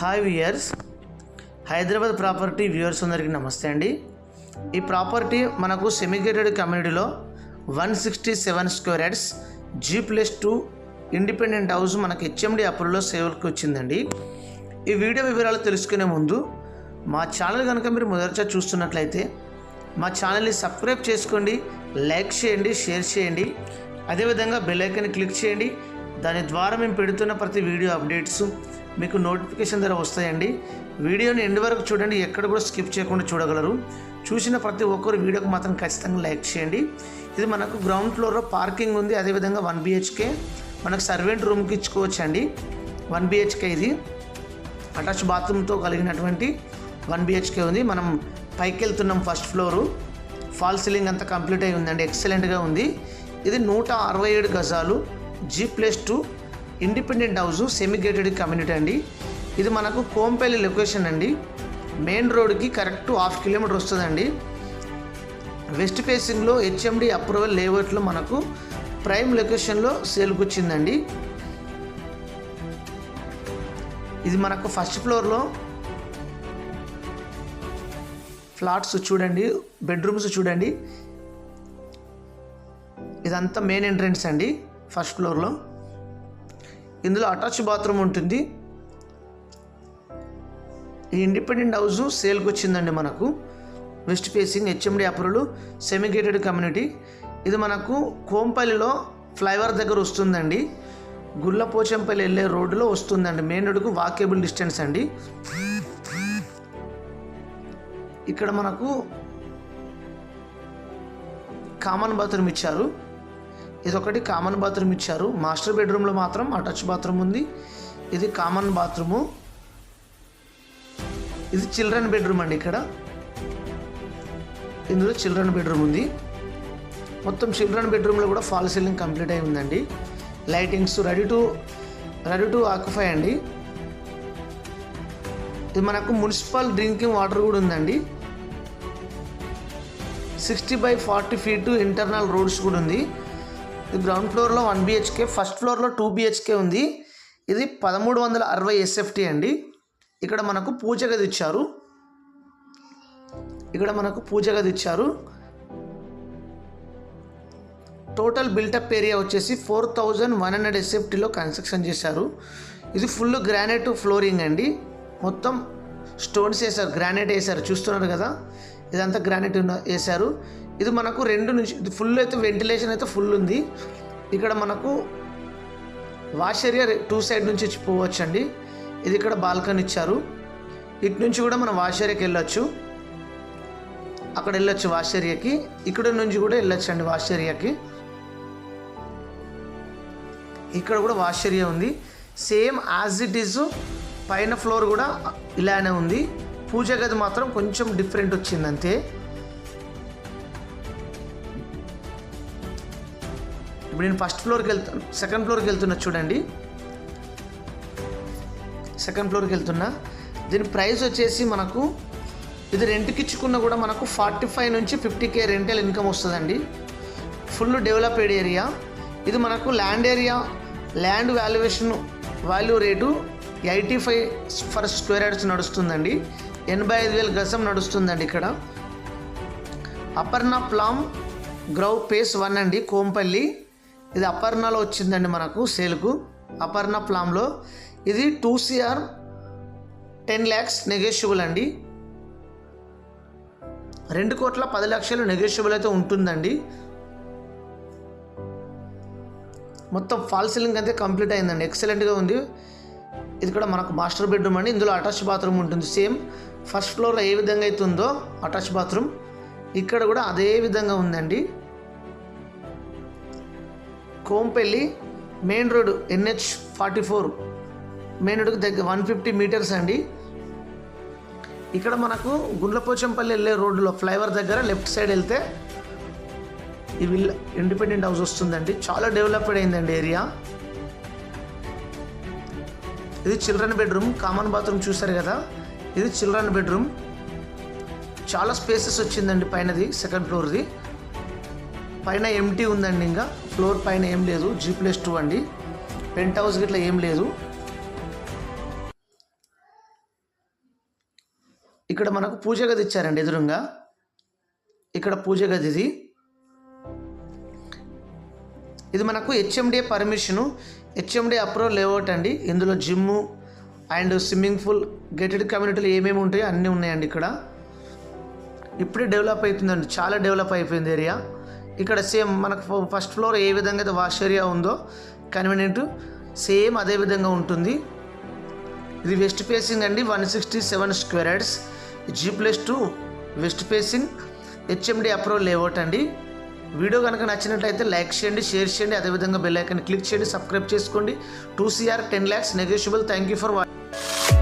Hi viewers Hyderabad property viewers అందరికీ నమస్తే అండి. ఈ ప్రాపర్టీ మనకు సెమిగేటెడ్ కమ్యూనిటీలో one sixty seven square yards G plus two independent house మనకి హెచ్ఎండి అప్రూవ్లో సేవలకు వచ్చిందండి. ఈ వీడియో వివరాలు తెలుసుకునే ముందు మా ఛానల్ కనుక మీరు మొదటిసారి చూస్తున్నట్లయితే మా ఛానల్ని సబ్స్క్రైబ్ చేసుకోండి లైక్ చేయండి షేర్ చేయండి. అదేవిధంగా బెల్ ఐకన్ క్లిక్ చేయండి. దాని ద్వారా మేము పెడుతున్న ప్రతి వీడియో అప్డేట్స్ మీకు నోటిఫికేషన్ ద్వారా వస్తాయండి. వీడియోని ఎండ్ వరకు చూడండి ఎక్కడ కూడా స్కిప్ చేయకుండా చూడగలరు. చూసిన ప్రతి ఒక్కరు వీడియోకి మాత్రం ఖచ్చితంగా లైక్ చేయండి. ఇది మనకు గ్రౌండ్ ఫ్లోర్లో పార్కింగ్ ఉంది అదేవిధంగా వన్ బిహెచ్కే మనకు సర్వెంట్ రూమ్కి ఇచ్చుకోవచ్చు అండి వన్ బిహెచ్కే ఇది. అటాచ్ బాత్రూమ్తో కలిగినటువంటి వన్ బిహెచ్కే ఉంది. మనం పైకి వెళ్తున్నాం ఫస్ట్ ఫ్లోరు. ఫాల్ సీలింగ్ అంతా కంప్లీట్ అయి ఉందండి ఎక్సలెంట్గా ఉంది. ఇది నూట అరవై ఏడు గజాలు. G plus two independent house semi gated community అండి. ఇది మనకు కోంపల్లి లొకేషన్ అండి. మెయిన్ రోడ్కి కరెక్ట్ హాఫ్ కిలోమీటర్ వస్తుందండి. వెస్ట్ ఫేసింగ్లో హెచ్ఎండి అప్రూవల్ లేఅవుట్లో మనకు ప్రైమ్ లొకేషన్లో సేల్కి వచ్చిందండి ఇది మనకు ఫస్ట్ ఫ్లోర్లో ఫ్లాట్స్ చూడండి బెడ్రూమ్స్ చూడండి. ఇదంతా మెయిన్ ఎంట్రన్స్ అండి. ఫస్ట్ ఫ్లోర్లో. ఇందులో అటాచ్ బాత్రూమ్ ఉంటుంది. ఈ ఇండిపెండెంట్ హౌస్ సేల్కి వచ్చిందండి మనకు. West facing HMD approval semi gated community. ఇది మనకు కోంపల్లిలో ఫ్లైఓవర్ దగ్గర వస్తుందండి. గుళ్ళపోచంపల్లి వెళ్ళే రోడ్డులో వస్తుందండి. మెయిన్ రోడ్డుకు వాకేబుల్ డిస్టెన్స్ అండి. ఇక్కడ మనకు కామన్ బాత్రూమ్ ఇచ్చారు. ఇది ఒకటి కామన్ బాత్రూమ్ ఇచ్చారు మాస్టర్ బెడ్రూమ్లో మాత్రం అటాచ్ బాత్రూమ్ ఉంది. ఇది కామన్ బాత్రూము ఇది చిల్డ్రన్ బెడ్రూమ్ అండి ఇక్కడ. ఇందులో చిల్డ్రన్ బెడ్రూమ్ ఉంది. మొత్తం చిల్డ్రన్ బెడ్రూమ్లో కూడా ఫాల్ సీలింగ్ కంప్లీట్ అయి ఉందండి. Lightings ready to ready to occupy అండి. ఇది మనకు మున్సిపల్ డ్రింకింగ్ వాటర్ కూడా ఉందండి. Sixty by forty feet internal roads కూడా ఉంది. ఇది గ్రౌండ్ ఫ్లోర్లో వన్ బిహెచ్కే ఫస్ట్ ఫ్లోర్లో టూ బిహెచ్కే ఉంది. ఇది పదమూడు వందల అరవై ఎస్ఎఫ్టీ అండి. ఇక్కడ మనకు పూజ గది ఇచ్చారు. ఇక్కడ మనకు పూజ గది ఇచ్చారు. టోటల్ బిల్టప్ ఏరియా వచ్చేసి ఫోర్ థౌజండ్ వన్ హండ్రెడ్ ఎస్ఎఫ్టీలో కన్స్ట్రక్షన్ చేశారు. ఇది ఫుల్ గ్రానైట్ ఫ్లోరింగ్ అండి. మొత్తం స్టోన్స్ వేశారు గ్రానైట్ వేశారు. చూస్తున్నారు కదా? ఇదంతా గ్రానైట్ ఉన్న- వేశారు. ఇది మనకు రెండు నుంచి ఇది ఫుల్ అయితే వెంటిలేషన్ అయితే ఫుల్ ఉంది. ఇక్కడ మనకు వాష్ ఏరియా టూ సైడ్ నుంచి వచ్చి పోవచ్చు అండి ఇది ఇక్కడ బాల్కనీ ఇచ్చారు. ఇటు నుంచి కూడా మనం వాష్ ఏరియాకి వెళ్ళొచ్చు. అక్కడ వెళ్ళొచ్చు వాష్ ఏరియాకి ఇక్కడ నుంచి కూడా వెళ్ళొచ్చు అండి వాష్ ఏరియాకి ఇక్కడ కూడా వాష్ ఏరియా ఉంది. సేమ్ యాజ్ ఇట్ ఈజ్ పైన ఫ్లోర్ కూడా ఇలానే ఉంది. పూజ గది మాత్రం కొంచెం డిఫరెంట్ వచ్చింది అంతే ఇప్పుడు నేను ఫస్ట్ ఫ్లోర్కి వెళ్తాను సెకండ్ ఫ్లోర్కి వెళ్తున్నా చూడండి. సెకండ్ ఫ్లోర్కి వెళ్తున్నా. దీని ప్రైస్ వచ్చేసి మనకు ఇది రెంట్కి ఇచ్చుకున్నా కూడా మనకు ఫార్టీ ఫైవ్ నుంచి ఫిఫ్టీ కే రెంటల్ ఇన్కమ్ వస్తుందండి. ఫుల్ డెవలప్డ్ ఏరియా ఇది మనకు land area land valuation value rate eighty five per square yards నడుస్తుందండి. ఎనభై ఐదు వేల గజం నడుస్తుందండి ఇక్కడ. Aparna Palm Grove phase one అండి. కోంపల్లి. ఇది అపర్ణలో వచ్చిందండి మనకు సేల్కు. అపర్ణ ప్లామ్లో. ఇది two CR ten lakhs negotiable అండి. రెండు కోట్ల పది లక్షలు నెగోషియబుల్ అయితే ఉంటుందండి. మొత్తం ఫాల్ సీలింగ్ అయితే కంప్లీట్ అయిందండి. ఎక్సలెంట్గా ఉంది. ఇది కూడా మనకు మాస్టర్ బెడ్రూమ్ అండి. ఇందులో అటాచ్ బాత్రూమ్ ఉంటుంది. సేమ్ ఫస్ట్ ఫ్లోర్లో ఏ విధంగా అయితే ఉందో అటాచ్ బాత్రూమ్. ఇక్కడ కూడా అదే విధంగా ఉందండి. Kompally main road NH forty four. Main రోడ్కి దగ్గర వన్ ఫిఫ్టీ మీటర్స్ అండి. ఇక్కడ మనకు గుండ్లపోచంపల్లి వెళ్ళే రోడ్లో ఫ్లైఓవర్ దగ్గర లెఫ్ట్ సైడ్ వెళ్తే ఈ విల్ ఇండిపెండెంట్ హౌస్ వస్తుందండి. చాలా డెవలప్డ్ అయిందండి ఏరియా. ఇది చిల్డ్రన్ బెడ్రూమ్ కామన్ బాత్రూమ్ చూసారు కదా. ఇది చిల్డ్రన్ బెడ్రూమ్. చాలా స్పేసెస్ వచ్చిందండి పైనది సెకండ్ ఫ్లోర్ది. పైన ఎంటీ ఉందండి ఇంకా. ఫ్లోర్ పైన ఏం లేదు జీ ప్లస్ టూ అండి. పెంట్ హౌస్ గిట్లా ఏం లేదు. ఇక్కడ మనకు పూజ గది ఇచ్చారండి ఎదురుగా. ఇక్కడ పూజ గది ఇది. ఇది మనకు HMDA permission. HMDA approval layout అండి. ఇందులో gym and swimming pool gated కమ్యూనిటీలు ఏమేమి ఉంటాయో అన్నీ ఉన్నాయండి ఇక్కడ. ఇప్పుడే డెవలప్ అవుతుందండి. చాలా డెవలప్ అయిపోయింది ఏరియా ఇక్కడ సేమ్ మనకు ఫస్ట్ ఫ్లోర్ ఏ విధంగా అయితే వాష్ ఏరియా ఉందో కన్వీనియంట్ సేమ్ అదే విధంగా ఉంటుంది. ఇది వెస్ట్ ఫేసింగ్ అండి one sixty seven square yards G plus two west facing HMD approval layout అండి. వీడియో కనుక నచ్చినట్లయితే లైక్ చేయండి షేర్ చేయండి అదేవిధంగా బెల్ ఐకాన్ క్లిక్ చేయండి సబ్స్క్రైబ్ చేసుకోండి. Two CR ten lakhs negotiable thank you for watching